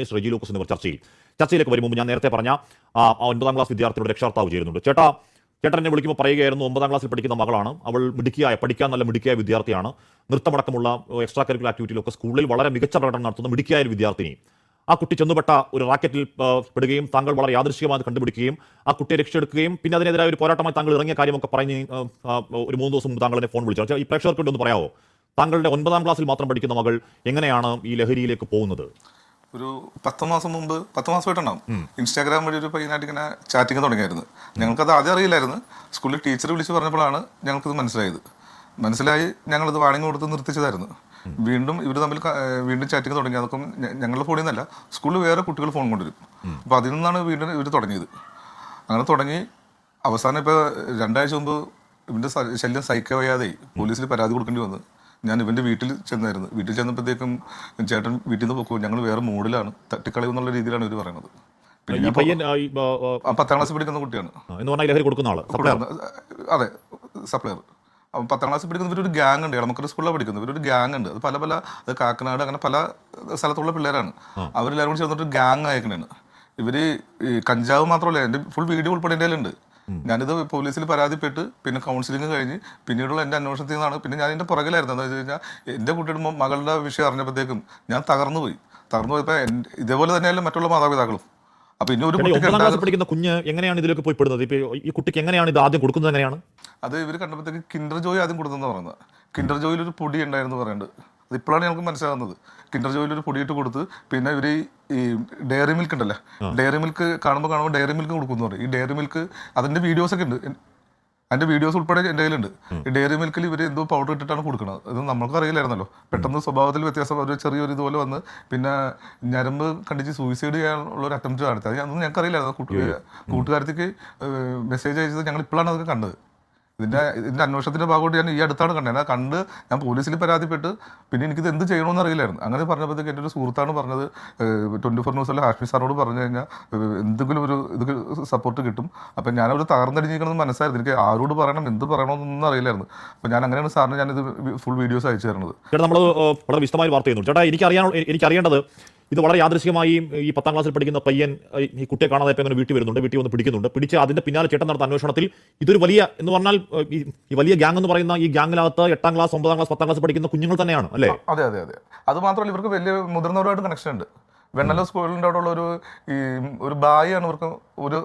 Miss Reji Lucas എന്നിവർ ചർച്ചയിൽ ചർച്ചയിലേക്ക് വരും. മുമ്പ് ഞാൻ നേരത്തെ പറഞ്ഞ ആ ഒൻപതാം ക്ലാസ് വിദ്യാർത്ഥിയുടെ രക്ഷാർത്താവ് ചേരുന്നുണ്ട്. ചേട്ടാ ചേട്ടൻ എന്നെ വിളിക്കുമ്പോൾ പറയുകയായിരുന്നു ഒമ്പതാം ക്ലാസ്സിൽ പഠിക്കുന്ന മകളാണ്. അവൾ മിടുക്കിയായ പഠിക്കാൻ നല്ല മിടുക്കിയായ വിദ്യാർത്ഥിയാണ്. നൃത്തമടക്കമുള്ള എക്സ്ട്രാ കരിക്കുലർ ആക്ടിവിറ്റിയിലൊക്കെ സ്കൂളിൽ വളരെ മികച്ച പ്രകടനം നടത്തുന്ന മിടുക്കിയായ ഒരു വിദ്യാർത്ഥിനി. ആ കുട്ടി ചെന്നുപെട്ട ഒരു റാക്കറ്റിൽ പെടുകയും താങ്കൾ വളരെ യാദൃശ്യമായി കണ്ടുപിടിക്കുകയും ആ കുട്ടിയെ രക്ഷയെടുക്കുകയും പിന്നെ അതിനെതിരായ ഒരു പോരാട്ടമായി താങ്കൾ ഇറങ്ങിയ കാര്യമൊക്കെ പറഞ്ഞ് ഒരു മൂന്ന് ദിവസം മുമ്പ് താങ്കൾ എന്നെ ഫോൺ വിളിച്ചു. ഈ പ്രേക്ഷകർക്ക് ഒന്ന് പറയാമോ താങ്കളുടെ ഒൻപതാം ക്ലാസ്സിൽ മാത്രം പഠിക്കുന്ന മകൾ എങ്ങനെയാണ് ഈ ലഹരിയിലേക്ക് പോകുന്നത്? ഒരു പത്ത് മാസം മുമ്പ് പത്ത് മാസമായിട്ടുണ്ടാവും ഇൻസ്റ്റാഗ്രാം വഴി ഒരു പയ്യനായിട്ട് ഇങ്ങനെ ചാറ്റിങ് തുടങ്ങിയായിരുന്നു. ഞങ്ങൾക്കത് ആദ്യം അറിയില്ലായിരുന്നു. സ്കൂളിൽ ടീച്ചർ വിളിച്ച് പറഞ്ഞപ്പോഴാണ് ഞങ്ങൾക്കിത് മനസ്സിലായത്. മനസ്സിലായി ഞങ്ങളത് വാണിംഗ് കൊടുത്ത് നിർത്തിച്ചതായിരുന്നു. വീണ്ടും ഇവർ തമ്മിൽ വീണ്ടും ചാറ്റിങ് തുടങ്ങി. അതൊക്കെ ഞങ്ങളുടെ ഫോണിൽ നിന്നല്ല സ്കൂളിൽ വേറെ കുട്ടികൾ ഫോൺ കൊണ്ടുവരും. അപ്പോൾ അതിൽ നിന്നാണ് വീണ്ടും ഇവർ തുടങ്ങിയത്. അങ്ങനെ തുടങ്ങി. അവസാനം ഇപ്പോൾ രണ്ടാഴ്ച മുമ്പ് ഇവന്റെ ശല്യം സഹിക്കാൻ വയ്യാതെ പോലീസിൽ പരാതി കൊടുക്കേണ്ടി വന്നു. ഞാൻ ഇവന്റെ വീട്ടിൽ ചെന്നായിരുന്നു. വീട്ടിൽ ചെന്നപ്പോഴത്തേക്കും ചേട്ടൻ വീട്ടിൽ നിന്ന് പോക്കും ഞങ്ങൾ വേറെ മൂഡിലാണ്. തട്ടിക്കളയും എന്നുള്ള രീതിയിലാണ് ഇവർ പറയുന്നത്. പിന്നെ പയ്യൻ പത്താം ക്ലാസ് പഠിക്കുന്ന കുട്ടിയാണ്. എന്ന് പറഞ്ഞാൽ ഈ ലഹരി കൊടുക്കുന്ന ആൾ അതെ സപ്ലയർ. അപ്പം പത്താം ക്ലാസ് പഠിക്കുന്ന ഇവരൊരു ഗ്യാങ് ഉണ്ട്. ഇളമക്കര സ്കൂളിലാണ് പഠിക്കുന്നത്. ഇവരൊരു ഗ്യാങ് ഉണ്ട്. അത് പല പല അത് കാക്കനാട് അങ്ങനെ പല സ്ഥലത്തുള്ള പിള്ളേരാണ്. അവരെല്ലാവരും കൂടി ചേർന്നിട്ട് ഗ്യാങ് അയക്കണേണ് ഇവർ കഞ്ചാവ് മാത്രമല്ല എന്റെ ഫുൾ വീഡിയോ ഉൾപ്പെടെ എന്റെ കയ്യിലുണ്ട്. ഞാനിത് പോലീസിൽ പരാതിപ്പെട്ട് പിന്നെ കൗൺസിലിംഗ് കഴിഞ്ഞ് പിന്നീടുള്ള എന്റെ അന്വേഷണത്തിൽ നിന്നാണ് പിന്നെ ഞാൻ എന്റെ പുറകിലായിരുന്നു. എന്താ വെച്ച് കഴിഞ്ഞാൽ എന്റെ കുട്ടിയുടെ മകളുടെ വിഷയം അറിഞ്ഞപ്പോഴത്തേക്കും ഞാൻ തകർന്നു പോയി. തകർന്നു പോയപ്പോൾ ഇതേപോലെ തന്നെയല്ല മറ്റുള്ള മാതാപിതാക്കളും. അപ്പൊ ഇനി ഒരു പഠിക്കുന്ന കുഞ്ഞ് എങ്ങനെയാണ് ഇതിലേക്ക് പോയി പെടുന്നത്? ഇപ്പൊ ഈ കുട്ടിക്ക് എങ്ങനെയാണ് ഇത് ആദ്യം കൊടുക്കുന്നത് എങ്ങനെയാണ്? അത് ഇവർ കണ്ടപ്പോഴത്തേക്ക് കിൻഡർ ജോയ് ആദ്യം കൊടുത്തെന്ന് പറയുന്നത് കിൻഡർ ജോയിൽ ഒരു പൊടി ഉണ്ടായിരുന്നു പറയുന്നത് അത് ഇപ്പോഴാണ് ഞങ്ങൾക്ക് മനസ്സിലാകുന്നത്. കിൻഡർ ജോയിൽ ഒരു പൊടിയിട്ട് കൊടുത്ത് പിന്നെ ഇവർ ഈ ഡയറി മിൽക്ക് ഉണ്ടല്ലോ ഡയറി മിൽക്ക് കാണുമ്പോൾ കാണുമ്പോൾ ഡയറി മിൽക്ക് കൊടുക്കുന്നു പറയും. ഈ ഡയറി മിൽക്ക് അതിന്റെ വീഡിയോസൊക്കെ ഉണ്ട്. അതിന്റെ വീഡിയോസ് ഉൾപ്പെടെ എന്റെ കയ്യിലുണ്ട്. ഈ ഡയറി മിൽക്കിൽ ഇവർ എന്തോ പൗഡർ ഇട്ടിട്ടാണ് കൊടുക്കുന്നത് ഇത് നമ്മൾക്ക് അറിയില്ലായിരുന്നല്ലോ. പെട്ടെന്ന് സ്വഭാവത്തിൽ വ്യത്യാസം ഒരു ചെറിയൊരു ഇതുപോലെ വന്ന് പിന്നെ ഞരമ്പ് കണ്ടിച്ച് സൂയിസൈഡ് ചെയ്യാനുള്ള ഒരു അറ്റംപ്റ്റ് നടത്തി. അത് അതൊന്നും ഞങ്ങൾക്ക് അറിയില്ലായിരുന്നു. കൂട്ടു കൂട്ടുകാരത്തേക്ക് മെസ്സേജ് അയച്ചത് ഞങ്ങൾ ഇപ്പോഴാണ് അതൊക്കെ കണ്ടത്. ഇതിന്റെ ഇതിന്റെ അന്വേഷണത്തിന്റെ ഭാഗമായിട്ട് ഞാൻ ഈ അടുത്താണ് കണ്ടത്. കണ്ട് ഞാൻ പോലീസിൽ പരാതിപ്പെട്ട് പിന്നെ എനിക്കിത് എന്ത് ചെയ്യണമെന്ന് അറിയില്ലായിരുന്നു. അങ്ങനെ പറഞ്ഞപ്പോഴത്തേക്ക് എന്റെ ഒരു സുഹൃത്താണ് പറഞ്ഞത് ട്വന്റി ഫോർ ന്യൂസിലെ ഹാഷ്മി സാറോട് പറഞ്ഞു കഴിഞ്ഞാൽ എന്തെങ്കിലും ഒരു ഇത് സപ്പോർട്ട് കിട്ടും. അപ്പം ഞാനവർ തകർന്നടിഞ്ഞിരിക്കണമെന്ന് മനസ്സായിരുന്നു എനിക്ക് ആരോട് പറയണം എന്ത് പറയണമെന്നൊന്നും അറിയില്ലായിരുന്നു. അപ്പം ഞാൻ അങ്ങനെയാണ് സാറിന് ഞാനിത് ഫുൾ വീഡിയോസ് അയച്ചു തരുന്നത്. ചേട്ടാ നമ്മൾ വളരെ വിശദമായി വാർത്ത ചെയ്യുന്നു. ചേട്ടാ എനിക്ക് അറിയാൻ എനിക്ക് അറിയേണ്ടത് ഇത് വളരെ യാദൃശ്യമായി ഈ പത്താം ക്ലാസ്സിൽ പഠിക്കുന്ന പയ്യൻ ഈ കുട്ടിയെ കാണാതെ അങ്ങനെ വീട്ടിൽ വരുന്നുണ്ട് വീട്ടിൽ വന്ന് പിടിക്കുന്നുണ്ട്. പിടിച്ച് അതിന്റെ പിന്നാലെ ചേട്ടൻ നടത്ത അന്വേഷണത്തിൽ ഇതൊരു വലിയ എന്ന് പറഞ്ഞാൽ ഈ ഈ വലിയ ഗ്യാങ് എന്ന് പറയുന്ന ഈ ഗ്യാങ്ങിനകത്ത് എട്ടാം ക്ലാസ് ഒമ്പതാം ക്ലാസ് പത്താം ക്ലാസ് പഠിക്കുന്ന കുഞ്ഞുങ്ങൾ തന്നെയാണ് അല്ലേ? അതെ അതെ അതെ. അത് മാത്രമല്ല ഇവർക്ക് വലിയ മുതിർന്നവരുമായിട്ട് കണക്ഷൻ ഉണ്ട്. വെണ്ണല സ്കൂളിന്റെ അവിടെ ഉള്ള ഒരു ഈ ഒരു ബായാണ് ഇവർക്ക് ഒരു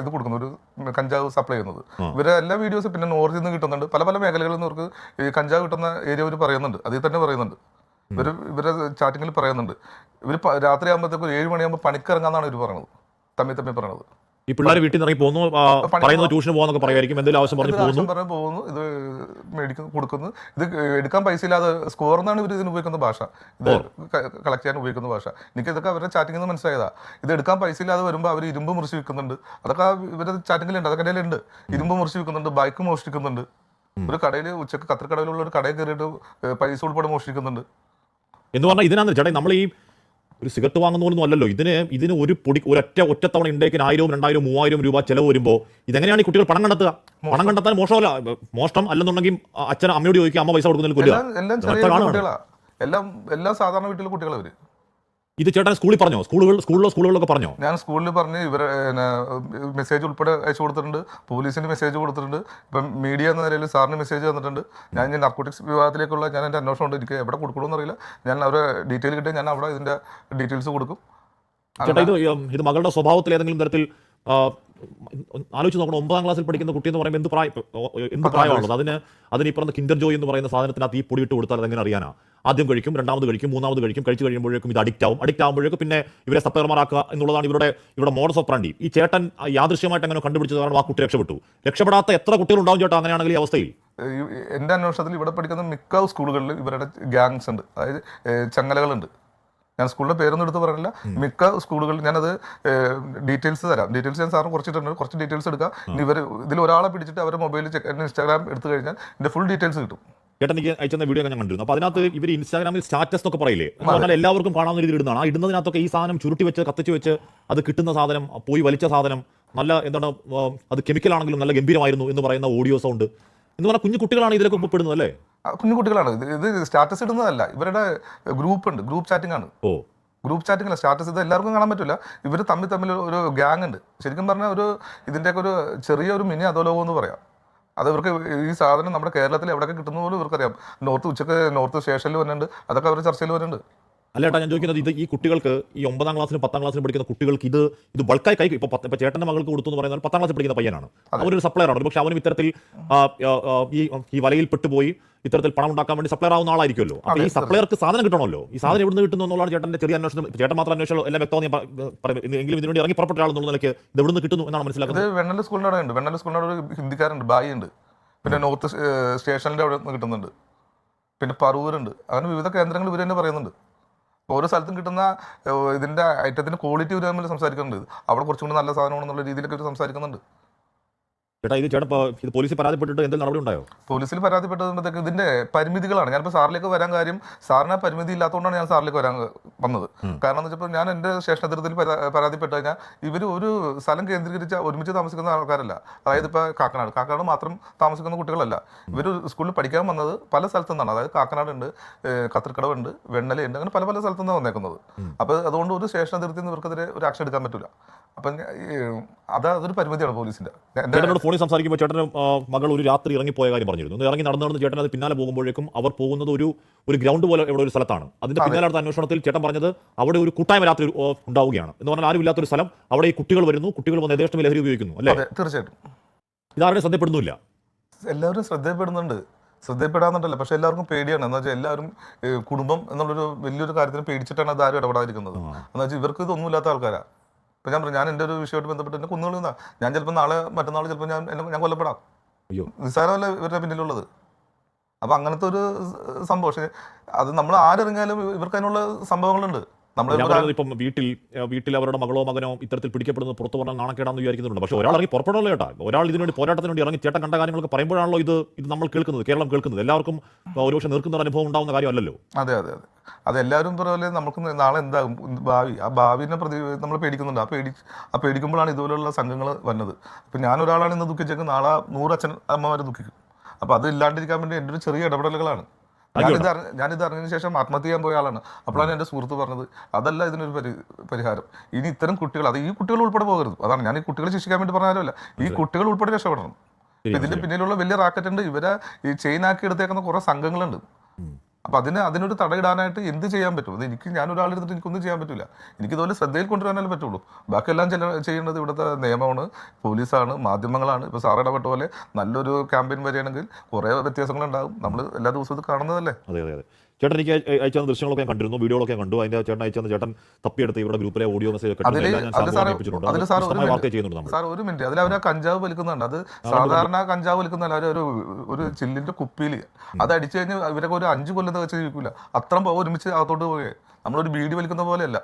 ഇത് കൊടുക്കുന്നത് ഒരു കഞ്ചാവ് സപ്ലൈ ചെയ്യുന്നത്. ഇവരെ എല്ലാ വീഡിയോസും പിന്നെ നോർത്തിൽ നിന്ന് കിട്ടുന്നുണ്ട്. പല പല മേഖലകളിൽ നിന്ന് ഇവർക്ക് ഈ കഞ്ചാവ് കിട്ടുന്ന ഏരിയ അവർ പറയുന്നുണ്ട്. അതിൽ തന്നെ പറയുന്നുണ്ട്. ഇവർ ഇവരെ ചാറ്റിങ്ങിൽ പറയുന്നുണ്ട്. ഇവർ രാത്രി ആകുമ്പോഴത്തേക്കും ഏഴ് മണിയാകുമ്പോൾ പണിക്കിറങ്ങാന്നാണ് ഇവർ പറയുന്നത് തമ്മി തമ്മി പറയുന്നത് ഈ പിള്ളേർ വീട്ടിൽ നിന്ന് ഇറങ്ങി പോകുന്നു പറയുന്നു പറയുന്നത് ട്യൂഷന് പോകാന്നൊക്കെ പറയുമായിരിക്കും. എന്തെങ്കിലും ആവശ്യം പറഞ്ഞു പോകുന്നു. പറഞ്ഞു പോകുന്നു. ഇത് മേടിക്കുന്നു കൊടുക്കുന്നു. ഇത് എടുക്കാൻ പൈസ ഇല്ലാതെ സ്കോർ എന്നാണ് ഇവർ ഇതിന് ഉപയോഗിക്കുന്ന ഭാഷ. ഇത് കളക്ട് ചെയ്യാൻ ഉപയോഗിക്കുന്ന ഭാഷ. എനിക്ക് ഇതൊക്കെ അവരുടെ ചാറ്റിംഗിൽ നിന്ന് മനസ്സിലായതാ. ഇത് എടുക്കാൻ പൈസ ഇല്ലാതെ വരുമ്പോൾ അവർ ഇരുമ്പ് മുറിച്ച് വിൽക്കുന്നുണ്ട്. അതൊക്കെ ഇവരുടെ ചാറ്റിങ്ങിലുണ്ട് അതൊക്കെ ഇടയിലുണ്ട്. ഉണ്ട് ഇരുമ്പ് മുറിച്ച് വിൽക്കുന്നുണ്ട് ബൈക്ക് മോഷ്ടിക്കുന്നുണ്ട്. ഒരു കടയിൽ ഉച്ചയ്ക്ക് കത്തിരിക്കടയിലുള്ള ഒരു കടയിൽ കയറിയിട്ട് പൈസ ഉൾപ്പെടെ മോഷ്ടിക്കുന്നുണ്ട്. എന്ന് പറഞ്ഞാൽ ഇതിനാന്ന് ചേട്ടാ നമ്മൾ ഈ ഒരു സിഗരറ്റ് വാങ്ങുന്ന പോലൊന്നും അല്ലല്ലോ. ഇതിന് ഇതിന് ഒരു പൊടി ഒരൊറ്റ ഒറ്റത്തവണ ഇണ്ടേക്കിന് ആയിരവും രണ്ടായിരവും മൂവായിരം രൂപ ചിലവ് വരുമ്പോൾ ഇതെങ്ങനെയാണ് ഈ കുട്ടികൾ പണം കണ്ടെത്തുക? പണം കണ്ടെത്താൻ മോശമല്ല. മോഷ്ടം അല്ലെന്നുണ്ടെങ്കിൽ അച്ഛൻ അമ്മയോട് ചോദിക്കുക അമ്മ പൈസ കൊടുക്കുന്നതിൽ എല്ലാം എല്ലാം സാധാരണ വീട്ടിലെ കുട്ടികളെ ഇത് ചേട്ടൻ സ്കൂളിൽ പറഞ്ഞോ? സ്കൂളുകൾ സ്കൂളിലോ സ്കൂളുകളിലൊക്കെ പറഞ്ഞോ? ഞാൻ സ്കൂളിൽ പറഞ്ഞ് ഇവരെ മെസ്സേജ് ഉൾപ്പെടെ അയച്ചു കൊടുത്തിട്ടുണ്ട്. പോലീസിന് മെസ്സേജ് കൊടുത്തിട്ടുണ്ട്. ഇപ്പം മീഡിയ എന്ന നിലയിൽ സാറിന് മെസ്സേജ് തന്നിട്ടുണ്ട്. ഞാൻ ഞാൻ നർക്കോട്ടിക്സ് വിഭാഗത്തിലേക്കുള്ള ഞാൻ എന്റെ അന്വേഷണം ഉണ്ട്. എനിക്ക് എവിടെ കൊടുക്കണമെന്ന് അറിയില്ല. ഞാൻ അവരെ ഡീറ്റെയിൽ കിട്ടിയാൽ ഞാൻ അവിടെ ഇതിന്റെ ഡീറ്റെയിൽസ് കൊടുക്കും. ചേട്ടാ ഇത് ഇത് മകളുടെ സ്വഭാവത്തിൽ ഏതെങ്കിലും തരത്തിൽ ആലോചിച്ച് നോക്കണം. ഒമ്പതാം ക്ലാസ്സിൽ പഠിക്കുന്ന കുട്ടി എന്ന് പറയുമ്പോൾ എന്ത് പ്രായം? എന്ത് പ്രായമാണുള്ളത്? അതിന് അതിന് ഈ പറഞ്ഞ കിൻഡർ ജോയ് എന്ന് പറയുന്ന സാധനത്തിനകത്ത് ഈ പൊടി ഇട്ട് കൊടുത്താൽ അതെങ്ങനെ അറിയാനാ? ആദ്യം കഴിക്കും രണ്ടാമത് കഴിക്കും മൂന്നാമത് കഴിക്കും കഴിച്ചു കഴിയുമ്പോഴേക്കും ഇത് അഡിക്റ്റ് ആവും. അഡിക്റ്റ് ആകുമ്പോഴേക്കും പിന്നെ ഇവരെ സപ്ലയർമാരാക്കുക എന്നുള്ളതാണ് ഇവരുടെ ഇവരുടെ മോഡസ് ഓഫ് പ്രാണ്ടി ഈ ചേട്ടൻ യാദൃശ്യമായിട്ട് അങ്ങനെ കണ്ടുപിടിച്ചത് കാരണം ആ കുട്ടി രക്ഷപ്പെട്ടു. രക്ഷപ്പെടാത്ത എത്ര കുട്ടികൾ ഉണ്ടാവും ചേട്ടാ അങ്ങനെയാണെങ്കിൽ ഈ അവസ്ഥയിൽ? എന്റെ എന്റെ അന്വേഷണത്തിൽ ഇവിടെ പഠിക്കുന്ന മിക്ക സ്കൂളുകളിൽ ഇവരുടെ ഗ്യാങ്സ് ഉണ്ട്. അതായത് ചങ്ങലകളുണ്ട്. ഞാൻ സ്കൂളിന്റെ പേരൊന്നും എടുത്ത് പറയില്ല മിക്ക സ്കൂളുകളിൽ ഞാനത് ഡീറ്റെയിൽസ് തരാം. ഡീറ്റെയിൽസ് ഞാൻ സാറിന് കുറച്ചിട്ടുണ്ട്. കുറച്ച് ഡീറ്റെയിൽസ് എടുക്കാം. ഇവർ ഇതിൽ ഒരാളെ പിടിച്ചിട്ട് അവരുടെ മൊബൈലിൽ ചെക്ക് ഇൻസ്റ്റാഗ്രാം എടുത്തു കഴിഞ്ഞാൽ എന്റെ ഫുൾ ഡീറ്റെയിൽസ് കിട്ടും. ചേട്ടൻ എനിക്ക് അയച്ചെന്ന വീഡിയോ ഞാൻ കണ്ടിരുന്നു. അപ്പൊ അതിനകത്ത് ഇവർ ഇൻസ്റ്റാഗ്രാമിൽ സ്റ്റാറ്റസ് എന്നൊക്കെ പറയില്ലേ? എന്ന് പറഞ്ഞാൽ എല്ലാവർക്കും കാണാവുന്ന രീതിയിൽ ഇടുന്നതാണ്. ആ ഇടുന്നതിനകത്തൊക്കെ ഈ സാധനം ചുരുട്ടി വെച്ച് കത്തിച്ച് വെച്ച് അത് കിട്ടുന്ന സാധനം പോയി വലിച്ച സാധനം നല്ല എന്താണ് അത് കെമിക്കൽ ആണെങ്കിലും നല്ല ഗംഭീരമായിരുന്നു എന്ന് പറയുന്ന ഓഡിയോ സൗണ്ട് എന്ന് പറഞ്ഞാൽ കുഞ്ഞു കുട്ടികളാണ് ഇതിലൊക്കെ ഉൾപ്പെടുന്നത് അല്ലേ? കുഞ്ഞു കുട്ടികളാണ്. ഇത് ഇത് സ്റ്റാറ്റസ് ഇടുന്നതല്ല. ഇവരുടെ ഗ്രൂപ്പ് ഉണ്ട്. ഗ്രൂപ്പ് ചാറ്റിംഗ് ആണ്. ഓ. ഗ്രൂപ്പ് ചാറ്റിംഗ് അല്ല സ്റ്റാറ്റസ് ഇത് എല്ലാവർക്കും കാണാൻ പറ്റില്ല ഇവർ തമ്മിൽ തമ്മിൽ ഒരു ഗ്യാങ് ഉണ്ട്. ശരിക്കും പറഞ്ഞാൽ ഒരു ഇതിന്റെയൊക്കെ ഒരു ചെറിയ ഒരു മിനി അധോലോകം എന്ന് പറയാം. അത് ഇവർക്ക് ഈ സാധനം നമ്മുടെ കേരളത്തിൽ എവിടെയൊക്കെ കിട്ടുന്ന പോലും ഇവർക്കറിയാം. നോർത്ത് ഉച്ചയ്ക്ക് നോർത്ത് സ്റ്റേഷനിൽ വരുന്നുണ്ട് അതൊക്കെ അവർ ചർച്ചയിൽ വരുന്നുണ്ട് അല്ല ഏട്ടാ ഞാൻ ചോദിക്കുന്നത് ഇത് ഈ കുട്ടികൾക്ക് ഈ ഒമ്പതാം ക്ലാസ്സിലും പത്താം ക്ലാസ്സിലും പഠിക്കുന്ന കുട്ടികൾക്ക് ഇത് ഇത് ബൾക്കായി കൈ ഇപ്പോൾ ഇപ്പോൾ ചേട്ടന്റെ മകൾക്ക് കൊടുത്തു എന്ന് പറയുന്നത് പത്താം ക്ലാസ്സിൽ പഠിക്കുന്ന പയ്യനാണ്. അവനൊരു സപ്ലയർ ആണ്. പക്ഷെ അവനും ഇത്തരത്തിൽ ഈ ഈ വലയിൽ പെട്ടുപോയി ഇത്തരത്തിൽ പണം ഉണ്ടാക്കാൻ വേണ്ടി സപ്ലയർ ആവുന്ന ആളായിരിക്കുമല്ലോ. അപ്പോൾ ഈ സപ്ലയർക്ക് സാധനം കിട്ടണമല്ലോ. ഈ സാധനം എവിടുന്ന് കിട്ടുന്നു എന്നുള്ളതാണ് ചേട്ടന്റെ ചെറിയ അന്വേഷണം. ചേട്ടൻ മാത്രം അന്വേഷണം എല്ലാം വ്യക്തമായി പറയുന്നത് എങ്കിലും ഇതിനുവേണ്ടി ഇറങ്ങി പുറപ്പെട്ട ആളെന്നുള്ള നിലയ്ക്ക് ഇത് എവിടുന്ന് കിട്ടുന്നു എന്നാണ് മനസ്സിലാക്കുന്നത്. വെണ്ണൽ സ്കൂളിന്റെ ഉണ്ട് വെണ്ണൽ സ്കൂളിന്റെ ഒരു ഹിന്ദിക്കാരുണ്ട് ബായി ഉണ്ട് പിന്നെ നോർത്ത് സ്റ്റേഷനിന്റെ അവിടെ നിന്ന് കിട്ടുന്നുണ്ട്. പിന്നെ പറവൂരുണ്ട്. അങ്ങനെ വിവിധ കേന്ദ്രങ്ങൾ ഇവർ തന്നെ പറയുന്നുണ്ട്. ഓരോ സ്ഥലത്തും കിട്ടുന്ന ഇതിന്റെ ഐറ്റത്തിന്റെ ക്വാളിറ്റി ഒരു തമ്മിൽ സംസാരിക്കുന്നുണ്ട്. അവിടെ കുറച്ചും കൂടി നല്ല സാധനമാണെന്നുള്ള രീതിയിലൊക്കെ ഇവർ സംസാരിക്കുന്നുണ്ട്. ചേട്ടാ ഇത് ഇത് പോലീസിൽ പരാതിപ്പെട്ടിട്ട് എന്തെങ്കിലും നടപടി ഉണ്ടായോ? പോലീസിൽ പരാതിപ്പെട്ടതുമ്പോഴത്തേക്ക് ഇതിന്റെ പരിമിതികളാണ്. ഞാനിപ്പോൾ സാറിലേക്ക് വരാൻ കാര്യം സാറിന് പരിമിതി ഇല്ലാത്തതുകൊണ്ടാണ് ഞാൻ സാറിലേക്ക് വരാൻ വന്നത്. കാരണം എന്ന് വെച്ചപ്പോൾ ഞാൻ എന്റെ സ്റ്റേഷൻ അതിർത്തിയിൽ പരാ- പരാതിപ്പെട്ട് കഴിഞ്ഞാൽ ഇവർ ഒരു സ്ഥലം കേന്ദ്രീകരിച്ച ഒരുമിച്ച് താമസിക്കുന്ന ആൾക്കാരല്ല. അതായത് ഇപ്പോൾ കാക്കനാട്. കാക്കനാട് മാത്രം താമസിക്കുന്ന കുട്ടികളല്ല. ഇവർ സ്കൂളിൽ പഠിക്കാൻ വന്നത് പല സ്ഥലത്തു നിന്നാണ്. അതായത് കാക്കനാട് ഉണ്ട് കത്തിർക്കടവ് ഉണ്ട് വെണ്ണലയുണ്ട് അങ്ങനെ പല പല സ്ഥലത്തു നിന്നാണ് വന്നേക്കുന്നത്. അപ്പോൾ അതുകൊണ്ട് ഒരു സ്റ്റേഷൻ അതിർത്തി നിന്ന് ഇവർക്കെതിരെ ഒരു ആക്ഷൻ എടുക്കാൻ പറ്റില്ല അപ്പം അത് അതൊരു പരിമിതിയാണ് പോലീസിന്റെ. ചേട്ടനോട് ഫോണിൽ സംസാരിക്കുമ്പോൾ ചേട്ടൻ മകൾ ഒരു രാത്രി ഇറങ്ങിപ്പോയ കാര്യം പറഞ്ഞിരുന്നു. ഇറങ്ങി നടന്നു നടന്ന് ചേട്ടൻ അത് പിന്നാലെ പോകുമ്പോഴേക്കും അവർ പോകുന്നത് ഒരു ഒരു ഗ്രൗണ്ട് പോലെ എവിടെ ഒരു സ്ഥലത്താണ്. അതിന്റെ പിന്നാലെ അന്വേഷണത്തിൽ ചേട്ടൻ പറഞ്ഞത് അവിടെ ഒരു കൂട്ടായ്മ രാത്രി ഉണ്ടാവുകയാണ്. എന്ന് പറഞ്ഞാൽ ആരും ഇല്ലാത്തൊരു സ്ഥലം അവിടെ ഈ കുട്ടികൾ വരുന്നു കുട്ടികൾ വന്ന് യഥേഷ്ടം ലഹരി ഉപയോഗിക്കുന്നു അല്ലേ? തീർച്ചയായിട്ടും. ഇതാരുടെ ശ്രദ്ധപ്പെടുന്നില്ല എല്ലാവരും ശ്രദ്ധപ്പെടുന്നുണ്ട്. ശ്രദ്ധപ്പെടാന്നുണ്ടല്ലോ പക്ഷെ എല്ലാവർക്കും പേടിയാണ്. എന്ന് വെച്ചാൽ എല്ലാവരും കുടുംബം എന്നുള്ളൊരു വലിയൊരു കാര്യത്തിന് പേടിച്ചിട്ടാണ് അത് ആരും ഇടപെടാതിരിക്കുന്നത്. എന്ന് വെച്ചാൽ ഇവർക്ക് ഇതൊന്നും ഇല്ലാത്ത ആൾക്കാരാണ് ഇപ്പൊ ഞാൻ പറഞ്ഞു ഞാൻ എന്റെ ഒരു വിഷയമായിട്ട് ബന്ധപ്പെട്ട് എന്നെ കുന്നുകൊള്ളുന്ന ഞാൻ ചിലപ്പോൾ നാളെ മറ്റന്നാൾ ചിലപ്പോൾ ഞാൻ എന്നെ ഞാൻ കൊല്ലപ്പെടാം. നിസ്സാരമല്ല ഇവരുടെ പിന്നിലുള്ളത്. അപ്പൊ അങ്ങനത്തെ ഒരു സംഭവം. പക്ഷെ അത് നമ്മൾ ആരിറങ്ങിയാലും ഇവർക്ക് അതിനുള്ള സംഭവങ്ങളുണ്ട്. നമ്മൾ ഇപ്പം വീട്ടിൽ വീട്ടിൽ അവരുടെ മകളോ മകനോ ഇത്തരത്തിൽ പിടിക്കപ്പെടുന്നത് പുറത്തു പറഞ്ഞാൽ നാണക്കേടാന്ന് വിചാരിക്കുന്നുണ്ട്. പക്ഷേ ഒരാൾ ഇറങ്ങി പുറപ്പെടല്ലോ കേട്ടാ ഒരാൾ ഇതിനുവേണ്ടി പോരാട്ടത്തിന് വേണ്ടി ഇറങ്ങി ചേട്ടൻ കണ്ട കാര്യങ്ങളൊക്കെ പറയുമ്പോഴാണല്ലോ ഇത് ഇത് നമ്മൾ കേൾക്കുന്നത് കേരളം കേൾക്കുന്നത്. എല്ലാവർക്കും ഒരുപക്ഷെ നിൽക്കുന്ന ഒരു അനുഭവം ഉണ്ടാവുന്ന കാര്യമല്ലല്ലോ. അതെ അതെ അതെ. അത് അതെല്ലാവരും പോലെ നമുക്ക് നാളെ എന്താകും? ഭാവി ആ ഭാവിനെ പ്രതി നമ്മൾ പേടിക്കുന്നുണ്ട്. ആ പേടി ആ പേടിക്കുമ്പോഴാണ് ഇതുപോലുള്ള സംഘങ്ങൾ വന്നത്. അപ്പം ഞാനൊരാളാണ് ഇന്ന് ദുഃഖിച്ചെങ്കിൽ നാളെ നൂറ് അച്ഛൻ അമ്മമാർ ദുഃഖിക്കും. അപ്പോൾ അത് ഇല്ലാണ്ടിരിക്കാൻ വേണ്ടി എന്റെ ഒരു ചെറിയ ഇടപെടലുകളാണ്. ഞാനിത് ഞാനിത് അറിഞ്ഞതിന് ശേഷം ആത്മഹത്യ ചെയ്യാൻ പോയ ആളാണ്. അപ്പോഴാണ് എന്റെ സുഹൃത്ത് പറഞ്ഞത് അതല്ല ഇതിനൊരു പരി പരിഹാരം. ഇനി ഇത്തരം കുട്ടികൾ അത് ഈ കുട്ടികൾ ഉൾപ്പെടെ പോകരുത്. അതാണ് ഞാൻ ഈ കുട്ടികളെ ശിക്ഷിക്കാൻ വേണ്ടി പറഞ്ഞാലല്ല ഈ കുട്ടികൾ ഉൾപ്പെടെ രക്ഷപ്പെടണം. ഇതിന്റെ ഇതിന്റെ പിന്നിലുള്ള വലിയ റാക്കറ്റ് ഉണ്ട് ഇവരെ ഈ ചെയിൻ ആക്കി എടുത്തേക്കുന്ന കുറെ സംഘങ്ങളുണ്ട്. അപ്പൊ അതിന് അതിനൊരു തടയിടാനായിട്ട് എന്ത് ചെയ്യാൻ പറ്റും? അത് എനിക്ക് ഞാൻ ഒരാളെടുത്തിട്ട് എനിക്കൊന്നും ചെയ്യാൻ പറ്റില്ല എനിക്ക് ഇതുപോലെ ശ്രദ്ധയിൽ കൊണ്ടുവരാനേ പറ്റുള്ളൂ. ബാക്കിയെല്ലാം ചില ചെയ്യേണ്ടത് ഇവിടുത്തെ നിയമമാണ് പോലീസാണ് മാധ്യമങ്ങളാണ്. ഇപ്പൊ സാറ് ഇടപെട്ട പോലെ നല്ലൊരു ക്യാമ്പയിൻ വരികയാണെങ്കിൽ കുറേ വ്യത്യാസങ്ങളുണ്ടാകും. നമ്മൾ എല്ലാ ദിവസവും ഇത് കാണുന്നതല്ലേ? അതെ അതെ. ചേട്ടൻ എനിക്ക് അയ- അയച്ചു തന്ന ദൃശ്യങ്ങളൊക്കെ ഞാൻ കണ്ടിരുന്നു വീഡിയോകളൊക്കെ കണ്ടു. അതിന്റെ ചേട്ടൻ അയച്ചു തന്ന ചേട്ടൻ തപ്പിയെടുത്ത് ഇവിടെ ഗ്രൂപ്പിലെ ഓഡിയോ മെസ്സേജ് ഒക്കെ സാർ ഒരു മിനിറ്റ്. അതിൽ അവർ ആ കഞ്ചാവ് വലിക്കുന്നുണ്ട്. അത് സാധാരണ കഞ്ചാവ് വലിക്കുന്നല്ല അവർ ഒരു ഒരു ചില്ലിന്റെ കുപ്പിയിൽ അത് അടിച്ചു കഴിഞ്ഞാൽ ഇവരൊക്കെ ഒരു അഞ്ച് കൊല്ലം വെച്ച് ജീവിക്കില്ല അത്രയും ഒരുമിച്ച് അകത്തോട്ട് പോകെ നമ്മളൊരു ബീഡി വലിക്കുന്ന പോലെയല്ല.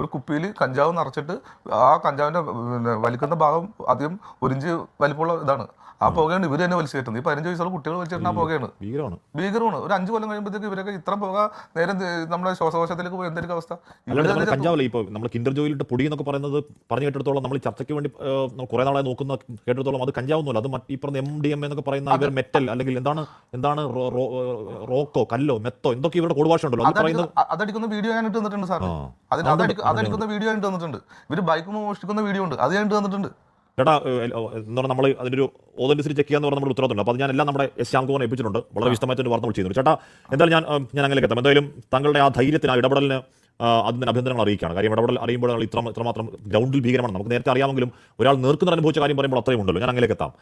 ഒരു കുപ്പിയിൽ കഞ്ചാവ് നിറച്ചിട്ട് ആ കഞ്ചാവിന്റെ പിന്നെ വലിക്കുന്ന ഭാഗം അധികം ഒരിഞ്ച് വലിപ്പമുള്ള ഇതാണ്. ആ പുകയാണ് ഇവർ തന്നെ വലിച്ചു കയറ്റുന്നത് ഈ പതിനഞ്ച് വയസ്സുള്ള കുട്ടികൾ വലിച്ചിട്ടുന്ന ആ പുകയാണ്. ഭീകരമാണ്. ഭീകരമാണ്. ഒരു അഞ്ച് കൊല്ലം കഴിയുമ്പോഴത്തേക്ക് ഇവരൊക്കെ ഇത്ര പുക നേരം നമ്മുടെ ശ്വാസകോശത്തിലേക്ക് പോയി എന്തായിരിക്കും അവസ്ഥ? കഞ്ചാവല്ലേ? ഇപ്പോൾ നമ്മൾ കിൻഡർ ജോയിലിട്ട് പൊടി എന്നൊക്കെ പറയുന്നത് പറഞ്ഞു കേട്ടിടത്തോളം നമ്മൾ ചർച്ചയ്ക്ക് വേണ്ടി കുറെ നാളെ നോക്കുന്ന കേട്ടിടത്തോളം അത് കഞ്ചാവൊന്നുമല്ല. അത് ഈ പറഞ്ഞ എം ഡി എം എന്നൊക്കെ പറയുന്ന ഇവർ മെറ്റൽ അല്ലെങ്കിൽ എന്താണ് എന്താണ് റോക്കോ കല്ലോ മെത്തോ എന്തൊക്കെ ഇവരുടെ കോഡ് ഭാഷ ഉണ്ടല്ലോ. അത് പറയുന്നത് അതടിക്കുന്ന- വീഡിയോ ഞാൻ ഇട്ട് തന്നിട്ടുണ്ട് സാർ അതടിക്കുന്ന വീഡിയോ ഞാൻ തന്നിട്ടുണ്ട്. ഇവർ ബൈക്ക് മോഷ്ടിക്കുന്ന വീഡിയോ ഉണ്ട്. അത് ഞാൻ തന്നിട്ടുണ്ട്. ചേട്ടാ എന്ന് പറഞ്ഞാൽ നമ്മൾ അതിന്റെ ഒരു ചെക്ക് ചെയ്യാന്ന് പറഞ്ഞ നമ്മുടെ ഉത്തരവാദിത്തമുണ്ട്. അപ്പോൾ അത് ഞാൻ എല്ലാം നമ്മുടെ എസ് ശ്യാംകുമാർ ഏൽപ്പിച്ചിട്ടുണ്ട്. വളരെ വിശദമായിട്ട് ഒരു വാർത്ത നമ്മൾ ചെയ്യുന്നുണ്ട് ചേട്ടാ എന്തായാലും ഞാൻ ഞാൻ അങ്ങനെ എത്താം. എന്തായാലും താങ്കളുടെ ആ ധൈര്യത്തിന് ആ ഇടപെടലിന് അതിന് അഭിനന്ദനങ്ങൾ അറിയിക്കുകയാണ്. കാര്യം ഇടപെടൽ അറിയുമ്പോൾ ഇത്ര ഇത്രമാത്രം ഗ്രൗണ്ടിൽ ഭീകരമാണ്. നമുക്ക് നേരത്തെ അറിയാമെങ്കിലും ഒരാൾ നേർക്കുന്ന അനുഭവിച്ച കാര്യം പറയുമ്പോൾ അത്രയും ഉണ്ടല്ലോ. ഞാൻ അങ്ങനെ എത്താം.